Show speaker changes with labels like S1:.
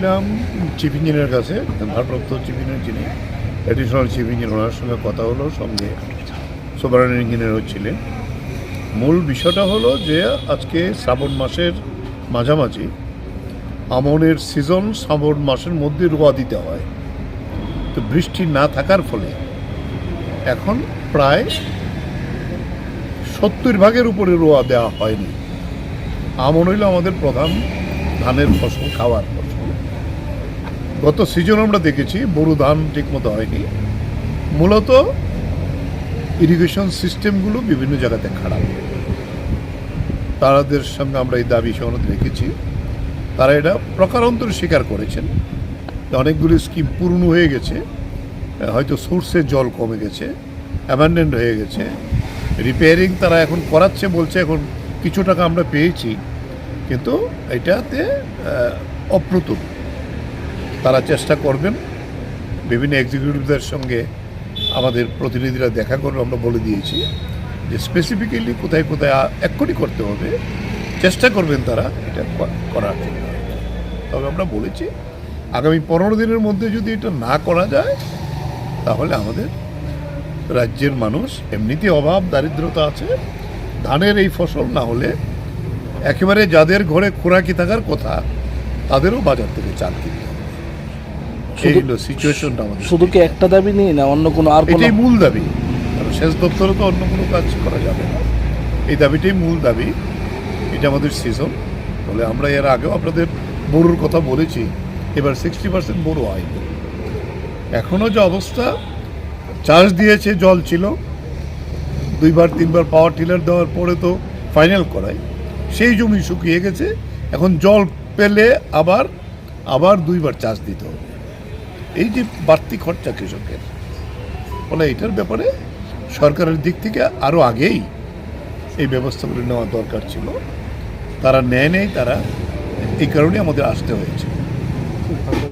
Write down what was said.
S1: ছিলাম চিফ ইঞ্জিনিয়ারের কাছে ভারপ্রাপ্ত চিফ ইঞ্জিনিয়ার যিনি অ্যাডিশনাল চিফ ইঞ্জিনিয়ার ওনার সঙ্গে কথা হলো, সঙ্গে সুপারিন ইঞ্জিনিয়ারও ছিলেন। মূল বিষয়টা হলো যে আজকে শ্রাবণ মাসের মাঝামাঝি, আমনের সিজন শ্রাবণ মাসের মধ্যে রোয়া দিতে হয়। তো বৃষ্টি না থাকার ফলে এখন প্রায় সত্তর ভাগের উপরে রোয়া দেওয়া হয়নি। আমন হইল আমাদের প্রধান ধানের ফসল খাওয়ার ফসল। গত সিজন আমরা দেখেছি বড় ধান ঠিকমতো হয়নি। মূলত ইরিগেশন সিস্টেমগুলো বিভিন্ন জায়গাতে খারাপ তাদের সঙ্গে আমরা এই দাবি সনদ রেখেছি। তারা এটা প্রকারান্তর স্বীকার করেছেন। অনেকগুলি স্কিম পূর্ণ হয়ে গেছে। হয়তো সোর্সে জল কমে গেছে অ্যাবান্ডেন্ট হয়ে গেছে। রিপেয়ারিং তারা এখন করাচ্ছে বলছে, এখন কিছু টাকা আমরা পেয়েছি। কিন্তু এটাতে অপ্রতুল। তারা চেষ্টা করবেন। বিভিন্ন এক্সিকিউটিভদের সঙ্গে আমাদের প্রতিনিধিরা দেখা করে আমরা বলে দিয়েছি যে স্পেসিফিক্যালি কোথায় কোথায় এক্ষুনি করতে হবে। চেষ্টা করবেন তারা এটা করার জন্য। তবে আমরা বলেছি, আগামী পনেরো দিনের মধ্যে যদি এটা না করা যায়, তাহলে আমাদের রাজ্যের মানুষ এমনিতে অভাব, দারিদ্রতা আছে। ধানের এই ফসল না হলে একেবারে যাদের ঘরে খোরাকি থাকার কথা, তাদেরও বাজার থেকে চাল কিনতে সিচুয়েশনটা আমাদের
S2: শুধু কি একটা দাবি নেই না অন্য কোনো আর কোনো
S1: এটাই মূল দাবি। কারণ শেষ দপ্তরে তো অন্য কোনো কাজ করা যাবে না। এই দাবিটাই মূল দাবি। এটা আমাদের সিজন বলে আমরা এর আগেও আপনাদের বড়োর কথা বলেছি। এবার সিক্সটি পার্সেন্ট বড়ো হয়নি এখনও যে অবস্থা চার্জ দিয়েছে জল ছিল। দুইবার তিনবার পাওয়ার টিলার দেওয়ার পরে তো ফাইনাল করাই সেই জমি শুকিয়ে গেছে। এখন জল পেলে আবার আবার দুইবার চার্জ দিতে হবে। এই যে বাড়তি খরচা কৃষকের, ফলে এটার ব্যাপারে সরকারের দিক থেকে আরও আগেই এই ব্যবস্থাগুলো নেওয়া দরকার ছিল। তারা নেয় নেই, তারা এই কারণে আমাদের আসতে হয়েছে।